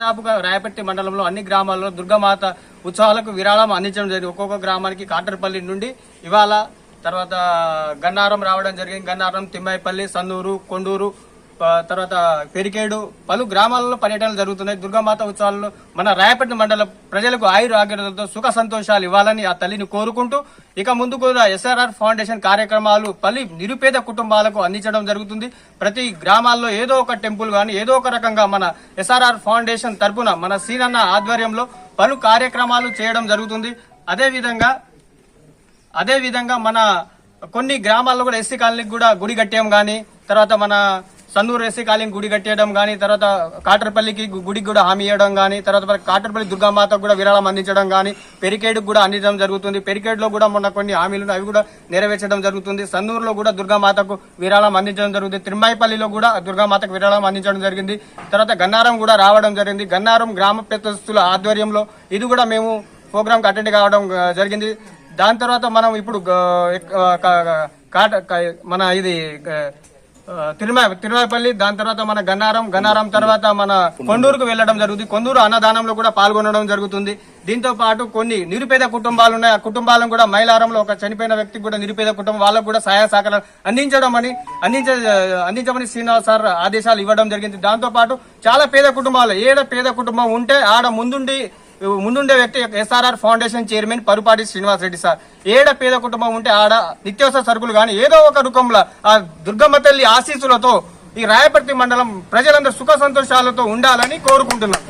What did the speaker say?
దాదాపుగా రాయపట్టి మండలంలో అన్ని గ్రామాల్లో దుర్గమాత ఉత్సవాలకు విరాళం అందించడం జరిగింది. ఒక్కొక్క గ్రామానికి కాటర్పల్లి నుండి ఇవాళ తర్వాత గన్నారం రావడం జరిగింది. గన్నారం తిమ్మాయిపల్లి సన్నూరు కొండూరు తర్వాత పెరికేడు పలు గ్రామాలలో పర్యటనలు జరుగుతున్నాయి. దుర్గామాత ఉత్సవాలను మన రాయపట్న మండల ప్రజలకు ఆయుర ఆగ్రహంతో సుఖ సంతోషాలు ఇవ్వాలని ఆ తల్లిని కోరుకుంటూ ఇక ముందు కూడా ఎస్ఆర్ఆర్ ఫౌండేషన్ కార్యక్రమాలు పలు నిరుపేద కుటుంబాలకు అందించడం జరుగుతుంది. ప్రతి గ్రామాల్లో ఏదో ఒక టెంపుల్ కానీ ఏదో ఒక రకంగా మన ఎస్ఆర్ఆర్ ఫౌండేషన్ తరపున మన సీనన్న ఆధ్వర్యంలో పలు కార్యక్రమాలు చేయడం జరుగుతుంది. అదేవిధంగా అదేవిధంగా మన కొన్ని గ్రామాల్లో కూడా ఎస్సీ కాలనీకి కూడా గుడి కట్టాం కానీ తర్వాత మన సన్నూరు ఎస్సీ కాలనీ గుడి కట్టేయడం కానీ తర్వాత కాటర్పల్లికి గుడికి కూడా హామీ ఇవ్వడం కానీ తర్వాత కాటర్పల్లి దుర్గామాతకు కూడా విరాళం అందించడం కానీ పెరికేడుకు కూడా అందించడం జరుగుతుంది. పెరికేడులో కూడా మొన్న కొన్ని హామీలు అవి కూడా నెరవేర్చడం జరుగుతుంది. సన్నూరులో కూడా దుర్గామాతకు విరాళం అందించడం జరుగుతుంది. తిరుమాయిపల్లిలో కూడా దుర్గామాతకు విరాళం అందించడం జరిగింది. తర్వాత గన్నారం కూడా రావడం జరిగింది. గన్నారం గ్రామ పెద్దస్తుల ఆధ్వర్యంలో ఇది కూడా మేము ప్రోగ్రామ్కి అటెండ్ కావడం జరిగింది. దాని తర్వాత మనం ఇప్పుడు కాట మన ఇది తిరుమల తిరుమలపల్లి దాని తర్వాత మన గన్నారం గన్నారం తర్వాత మన కొండూరుకు వెళ్ళడం జరుగుతుంది. కొండూరు అన్నదానంలో కూడా పాల్గొనడం జరుగుతుంది. దీంతో పాటు కొన్ని నిరుపేద కుటుంబాలు ఉన్నాయి. ఆ కుటుంబాలను కూడా మైలారంలో ఒక చనిపోయిన వ్యక్తికి కూడా నిరుపేద కుటుంబం వాళ్ళకు కూడా సహాయ సహకారాలు అందించడం అని అందించ అందించమని శ్రీనివాస్ సార్ ఆదేశాలు ఇవ్వడం జరిగింది. దాంతో పాటు చాలా పేద కుటుంబాలు ఏడ పేద కుటుంబం ఉంటే ఆడ ముందుండి ముందుండే వ్యక్తి SRR foundation chairman Parupati Srinivas Reddy sir. ఏడ పేద కుటుంబం ఉంటే ఆడ నిత్యావసర సరుకులు కానీ ఏదో ఒక రూపంలో ఆ దుర్గమ్మ తల్లి ఆశీస్సులతో ఈ రాయపర్తి మండలం ప్రజలందరూ సుఖ సంతోషాలతో ఉండాలని కోరుకుంటున్నాం.